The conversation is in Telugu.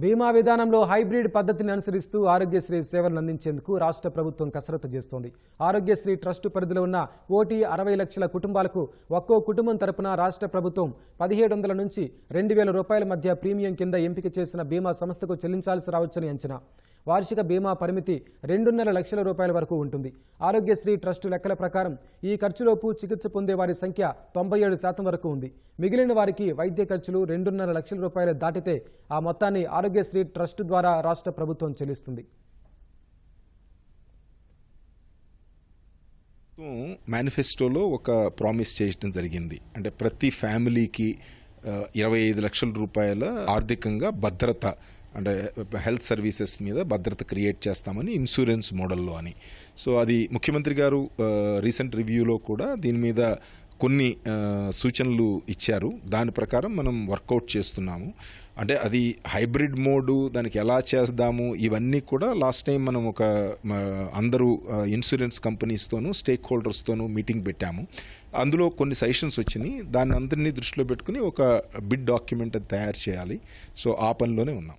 బీమా విధానంలో హైబ్రిడ్ పద్ధతిని అనుసరిస్తూ ఆరోగ్యశ్రీ సేవలను అందించేందుకు రాష్ట్ర ప్రభుత్వం కసరత్తు చేస్తోంది. ఆరోగ్యశ్రీ ట్రస్టు పరిధిలో ఉన్న కోటి అరవై లక్షల కుటుంబాలకు ఒక్కో కుటుంబం తరపున రాష్ట్ర ప్రభుత్వం పదిహేడు వందల నుంచి రెండు వేల రూపాయల మధ్య ప్రీమియం కింద ఎంపిక చేసిన బీమా సంస్థకు చెల్లించాల్సి రావచ్చని అంచనా. వార్షిక బీమా పరిమితి రెండున్నర లక్షల రూపాయల వరకు ఉంటుంది. ఆరోగ్యశ్రీ ట్రస్టు లెక్కల ప్రకారం ఈ ఖర్చులోపు చికిత్స పొందే వారి సంఖ్య తొంభై ఏడు శాతం వరకు ఉంది. మిగిలిన వారికి వైద్య ఖర్చులు రెండున్నర లక్షల రూపాయలు దాటితే ఆ మొత్తాన్ని ఆరోగ్యశ్రీ ట్రస్టు ద్వారా రాష్ట్ర ప్రభుత్వం చెల్లిస్తుంది. మేనిఫెస్టోలో ఒక ప్రామిస్ చేయడం జరిగింది. అంటే ప్రతి ఫ్యామిలీకి ఇరవై ఐదు లక్షల రూపాయల ఆర్థికంగా భద్రత అంటే హెల్త్ సర్వీసెస్ మీద భద్రత క్రియేట్ చేస్తామని ఇన్సూరెన్స్ మోడల్లో అని. సో అది ముఖ్యమంత్రి గారు రీసెంట్ రివ్యూలో కూడా దీని మీద కొన్ని సూచనలు ఇచ్చారు. దాని ప్రకారం మనం వర్కౌట్ చేస్తున్నాము. అంటే అది హైబ్రిడ్ మోడు దానికి ఎలా చేద్దాము ఇవన్నీ కూడా లాస్ట్ టైం మనం ఒక అందరూ ఇన్సూరెన్స్ కంపెనీస్తోనూ స్టేక్ హోల్డర్స్తోనూ మీటింగ్ పెట్టాము. అందులో కొన్ని సజెషన్స్ వచ్చినాయి. దాన్ని అందరినీ దృష్టిలో పెట్టుకుని ఒక బిడ్ డాక్యుమెంట్ తయారు చేయాలి. సో ఆ పనిలోనే ఉన్నాం.